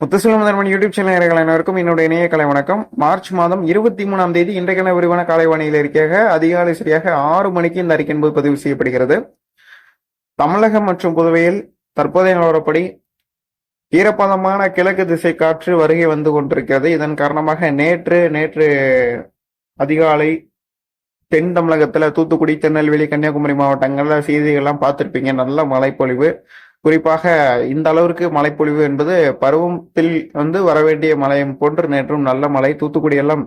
Muthuselvam Dharman YouTube channel நேயர்கள் அனைவருக்கும் என்னுடைய இணைய கலை வணக்கம். மார்ச் மாதம் இருபத்தி மூணாம் தேதி இன்றைக்கான விரிவான காலைவாணியில் இருக்கையாக அதிகாலை சரியாக ஆறு மணிக்கு இந்த அறிக்கை என்பது பதிவு செய்யப்படுகிறது. தமிழகம் மற்றும் புதுவையில் தற்போதைய நிலவரப்படி ஈரப்பதமான கிழக்கு திசை காற்று வருகை வந்து கொண்டிருக்கிறது. இதன் காரணமாக நேற்று நேற்று அதிகாலை தென் தமிழகத்துல தூத்துக்குடி திருநெல்வேலி கன்னியாகுமரி மாவட்டங்கள்ல செய்திகள்லாம் பார்த்திருப்பீங்க. நல்ல மழைப்பொழிவு. குறிப்பாக இந்த அளவிற்கு மழைப்பொழிவு என்பது பருவத்தில் வந்து வரவேண்டிய மழை போன்று நேற்றும் நல்ல மழை. தூத்துக்குடி எல்லாம்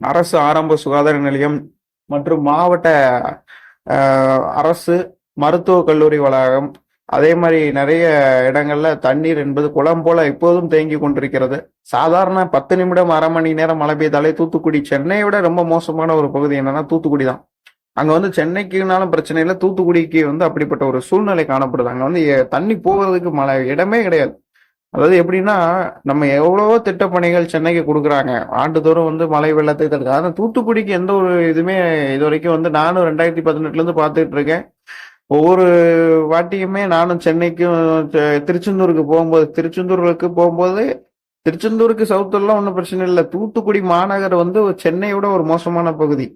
அரசு ஆரம்ப சுகாதார நிலையம் மற்றும் மாவட்ட அரசு மருத்துவக் கல்லூரி வளாகம். அதே மாதிரி நிறைய இடங்கள்ல தண்ணீர் என்பது குளம் போல இப்போதும் தேங்கி கொண்டிருக்கிறது. சாதாரண பத்து நிமிடம் அரை மணி நேரம் மழை பெய்தாலே தூத்துக்குடி சென்னையை விட ரொம்ப மோசமான ஒரு பகுதி என்னன்னா தூத்துக்குடி தான். அங்க வந்து சென்னைக்குனாலும் பிரச்சனை இல்லை. தூத்துக்குடிக்கு வந்து அப்படிப்பட்ட ஒரு சூழ்நிலை காணப்படுது. அங்க வந்து தண்ணி போகிறதுக்கு மழை இடமே கிடையாது. அதாவது எப்படின்னா நம்ம எவ்வளவோ திட்டப்பணிகள் சென்னைக்கு கொடுக்குறாங்க. ஆண்டுதோறும் வந்து மழை வெள்ளத்தை தடுக்க. ஆனால் தூத்துக்குடிக்கு எந்த ஒரு இதுவுமே இது வரைக்கும் வந்து நானும் ரெண்டாயிரத்தி பதினெட்டுல இருந்து பார்த்துட்டு இருக்கேன். ஒவ்வொரு வாட்டியுமே நானும் சென்னைக்கும் திருச்செந்தூருக்கு போகும்போது திருச்செந்தூருக்கு போகும்போது திருச்செந்தூருக்கு சவுத்துலாம் ஒன்றும் பிரச்சனை இல்லை. தூத்துக்குடி மாநகர் வந்து சென்னையோட ஒரு மோசமான பகுதி.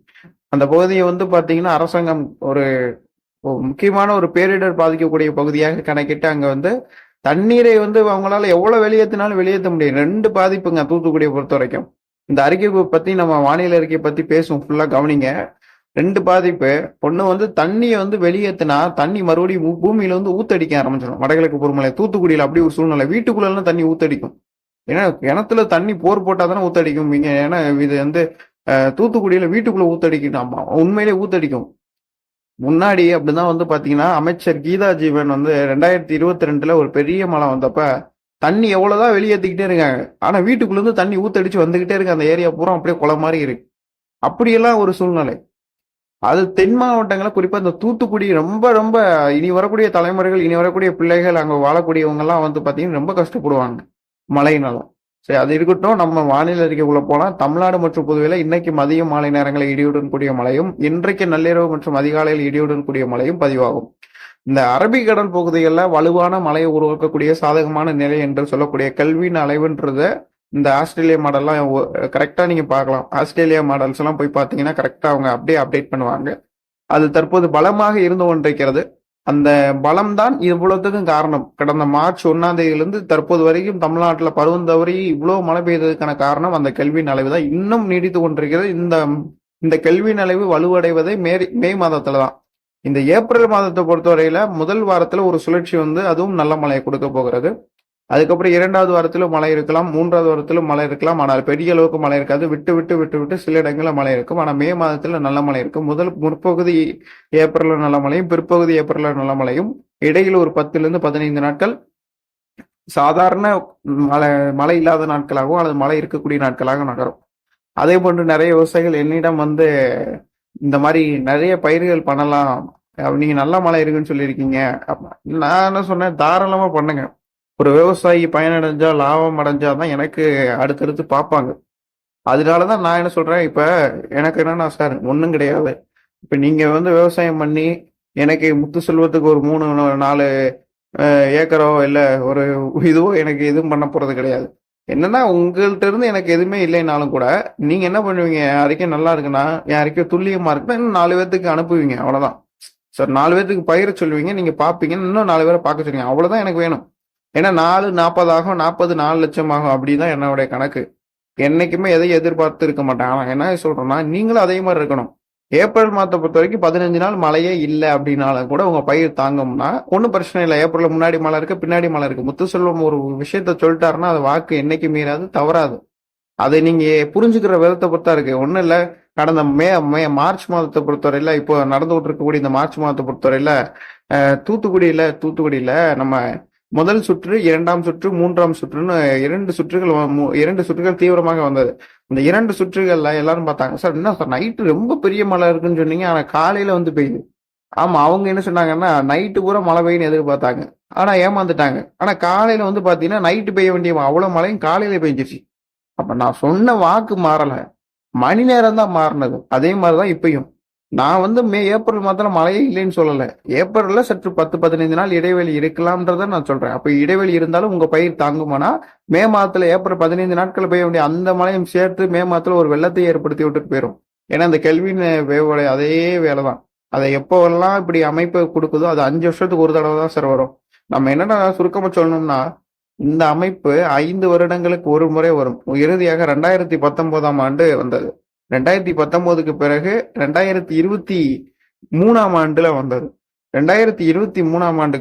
அந்த பகுதியை வந்து பார்த்தீங்கன்னா அரசாங்கம் ஒரு முக்கியமான ஒரு பேரிடர் பாதிக்கக்கூடிய பகுதியாக கணக்கிட்டு அங்கே வந்து தண்ணீரை வந்து அவங்களால எவ்வளவு வெளியேற்றினாலும் வெளியேற்ற முடியும். ரெண்டு பாதிப்புங்க தூத்துக்குடியை பொறுத்த வரைக்கும் இந்த அறிக்கை பத்தி நம்ம வானிலை அறிக்கை பத்தி பேசுவோம். ஃபுல்லா கவனிங்க. ரெண்டு பாதிப்பு. ஒண்ணு வந்து தண்ணியை வந்து வெளியேத்தினா தண்ணி மறுபடியும் பூமியில வந்து ஊத்தடிக்க ஆரம்பிச்சிடும். வடகிழக்கு பொறுமலை தூத்துக்குடியில அப்படி ஒரு சூழ்நிலை. வீட்டுக்குள்ளெல்லாம் தண்ணி ஊத்தடிக்கும். ஏன்னா கிணத்துல தண்ணி போர் போட்டால் தானே ஊத்தடிக்கும். ஏன்னா இது வந்து தூத்துக்குடியில் வீட்டுக்குள்ள ஊத்தடிக்கணும். ஆமாம் உண்மையிலே ஊத்தடிக்கும். முன்னாடி அப்படிதான் வந்து பார்த்தீங்கன்னா அமைச்சர் கீதா ஜீவன் வந்து ரெண்டாயிரத்தி இருபத்தி ரெண்டுல ஒரு பெரிய மழை வந்தப்ப தண்ணி எவ்வளோதான் வெளியேற்றிக்கிட்டே இருக்காங்க. ஆனால் வீட்டுக்குள்ளேருந்து தண்ணி ஊத்தடிச்சு வந்துக்கிட்டே இருக்கு. அந்த ஏரியா பூரா அப்படியே குளம் மாதிரி இருக்கு. அப்படியெல்லாம் ஒரு சூழ்நிலை. அது தென் மாவட்டங்களில் குறிப்பாக இந்த தூத்துக்குடி ரொம்ப ரொம்ப இனி வரக்கூடிய தலைமுறைகள் இனி வரக்கூடிய பிள்ளைகள் அங்கே வாழக்கூடியவங்கெல்லாம் வந்து பார்த்தீங்கன்னா ரொம்ப கஷ்டப்படுவாங்க. மழையினாலும் சரி அது இருக்கட்டும். நம்ம வானிலை அறிக்கைக்குள்ள போனா தமிழ்நாடு மற்றும் புதுவையில இன்னைக்கு மதியம் மாலை நேரங்களில் இடியுடன் கூடிய மழையும் இன்றைக்கு நள்ளிரவு மற்றும் அதிகாலையில் இடியுடன் கூடிய மழையும் பதிவாகும். இந்த அரபிக்கடல் பகுதிகளில் வலுவான மழையை உருவாக்கக்கூடிய சாதகமான நிலை என்று சொல்லக்கூடிய கல்வியின் அளவுன்றத இந்த ஆஸ்திரேலியா மாடல்லாம் கரெக்டா நீங்க பார்க்கலாம். ஆஸ்திரேலியா மாடல்ஸ் எல்லாம் போய் பார்த்தீங்கன்னா கரெக்டா அவங்க அப்படியே அப்டேட் பண்ணுவாங்க. அது தற்போது பலமாக இருந்து கொண்டிருக்கிறது. அந்த பலம் தான் இவ்வளவுத்துக்கும் காரணம். கடந்த மார்ச் ஒன்னாம் தேதியிலிருந்து தற்போது வரைக்கும் தமிழ்நாட்டில் பருவம் தவறி இவ்வளவு மழை பெய்ததுக்கான காரணம் அந்த கல்வியின் அளவு தான் இன்னும் நீடித்து கொண்டிருக்கிறது. இந்த இந்த கல்வியின் அளவு வலுவடைவதை மே மே மாதத்துல தான் இந்த ஏப்ரல் மாதத்தை பொறுத்தவரையில முதல் வாரத்துல ஒரு சுழற்சி வந்து அதுவும் நல்ல மழையை கொடுக்க போகிறது. அதுக்கப்புறம் இரண்டாவது வாரத்திலும் மழை இருக்கலாம் மூன்றாவது வாரத்திலும் மழை இருக்கலாம். ஆனால் பெரிய அளவுக்கு மழை இருக்காது. விட்டு விட்டு விட்டு விட்டு சில இடங்களில் மழை இருக்கும். ஆனால் மே மாதத்தில் நல்ல மழை இருக்கும். முதல் முற்பகுதி ஏப்ரலில் நல்ல மழையும் பிற்பகுதி ஏப்ரலில் நல்ல மழையும். இடையில் ஒரு பத்துலேருந்து பதினைந்து நாட்கள். சாதாரண மழை மழை இல்லாத நாட்களாகவும் அல்லது மழை இருக்கக்கூடிய நாட்களாக நகரும். அதே போன்று நிறைய விவசாயிகள் என்னிடம் வந்து இந்த மாதிரி நிறைய பயிர்கள் பண்ணலாம். நீங்கள் நீங்க நல்ல மழை இருக்குன்னு சொல்லியிருக்கீங்க. அப்ப நான் என்ன சொன்னேன்? தாராளமா பண்ணுங்க. ஒரு விவசாயி பயனடைஞ்சா லாபம் அடைஞ்சா தான் எனக்கு அடுத்தடுத்து பார்ப்பாங்க. அதனால தான் நான் என்ன சொல்கிறேன் இப்போ எனக்கு என்னன்னா சார் ஒன்றும் கிடையாது. இப்போ நீங்கள் வந்து விவசாயம் பண்ணி எனக்கு முத்து செல்வத்துக்கு ஒரு மூணு நாலு ஏக்கரோ இல்லை ஒரு இதுவோ எனக்கு எதுவும் பண்ண போகிறது கிடையாது. என்னன்னா உங்கள்கிட்ட இருந்து எனக்கு எதுவுமே இல்லைனாலும் கூட நீங்க என்ன பண்ணுவீங்க என் அறிக்கை நல்லா இருக்குன்னா என் அறிக்கை துல்லியமா இருக்குன்னா இன்னும் நாலு பேர்த்துக்கு அனுப்புவீங்க அவ்வளவுதான். சார் நாலு பேர்த்துக்கு பயிர சொல்லுவீங்க நீங்க பாப்பீங்க இன்னும் நாலு பேரை பார்க்க சொல்லுவீங்க அவ்வளவுதான் எனக்கு வேணும். ஏன்னா நாலு நாற்பது ஆகும் நாற்பது நாலு லட்சம் ஆகும் அப்படிதான் என்னுடைய கணக்கு. என்னைக்குமே எதையும் எதிர்பார்த்து இருக்க மாட்டேன். ஆனா என்ன சொல்றேன்னா நீங்களும் அதே மாதிரி இருக்கணும். ஏப்ரல் மாதத்தை பொறுத்த வரைக்கும் பதினஞ்சு நாள் மழையே இல்லை அப்படின்னாலும் கூட உங்க பயிர் தாங்கும்னா ஒன்றும் பிரச்சனை இல்லை. ஏப்ரல் முன்னாடி மழை இருக்கு பின்னாடி மழை இருக்கு. முத்துசெல்வம் ஒரு விஷயத்த சொல்லிட்டாருன்னா அது வாக்கு என்னைக்கு மீறாது தவறாது. அதை நீங்க புரிஞ்சுக்கிற விதத்தை பொறுத்தா இருக்கு. ஒன்றும் இல்லை. கடந்த மே மே மார்ச் மாதத்தை பொறுத்தவரையில இப்போ நடந்துகிட்டு இருக்கக்கூடிய இந்த மார்ச் மாதத்தை பொறுத்தவரையில தூத்துக்குடியில தூத்துக்குடியில நம்ம முதல் சுற்று இரண்டாம் சுற்று மூன்றாம் சுற்றுன்னு இரண்டு சுற்றுகள் மு- இரண்டு சுற்றுகள் தீவிரமாக வந்தது. இந்த இரண்டு சுற்றுகள்ல எல்லாரும் பார்த்தாங்க சார் என்ன சார் நைட்டு ரொம்ப பெரிய மழை இருக்குன்னு சொன்னீங்க ஆனா காலையில வந்து பெய்யுது. ஆமா அவங்க என்ன சொன்னாங்கன்னா நைட்டு பூரா மழை பெய்யுன்னு எதிர்பார்த்தாங்க. ஆனா ஏமாந்துட்டாங்க. ஆனா காலையில வந்து பாத்தீங்கன்னா நைட்டு பெய்ய வேண்டிய அவ்வளவு மழையும் காலையில பெஞ்சிருச்சு. அப்ப நான் சொன்ன வாக்கு மாறல. மணி நேரம் தான் மாறினது. அதே மாதிரிதான் இப்பயும். நான் வந்து மே ஏப்ரல் மாதம் மழையே இல்லைன்னு சொல்லலை. ஏப்ரலில் சற்று பத்து பதினைந்து நாள் இடைவெளி இருக்கலாம்ன்றத நான் சொல்கிறேன் அப்போ இடைவெளி இருந்தாலும் உங்கள் பயிர் தாங்குமானா? மே மாதத்தில் ஏப்ரல் பதினைந்து நாட்கள் பெய்ய வேண்டிய அந்த மழையும் சேர்த்து மே மாதத்தில் ஒரு வெள்ளத்தை ஏற்படுத்தி விட்டுட்டு போயிடும் ஏன்னா இந்த கெல்வின் வேவோட அதே வேலை தான் அதை எப்போவெல்லாம் இப்படி அமைப்பு கொடுக்குதோ அது அஞ்சு வருஷத்துக்கு ஒரு தடவை தான் சார் வரும். நம்ம என்னென்ன சுருக்கமாக சொல்லணும்னா இந்த அமைப்பு ஐந்து வருடங்களுக்கு ஒரு முறை வரும். இறுதியாக ரெண்டாயிரத்தி பத்தொன்பதாம் ஆண்டு வந்தது. ரெண்டாயிரத்தி பத்தொன்பதுக்கு பிறகு ரெண்டாயிரத்தி இருபத்தி மூணாம் ஆண்டுல வந்தது. ரெண்டாயிரத்தி இருபத்தி மூணாம் ஆண்டுக்கு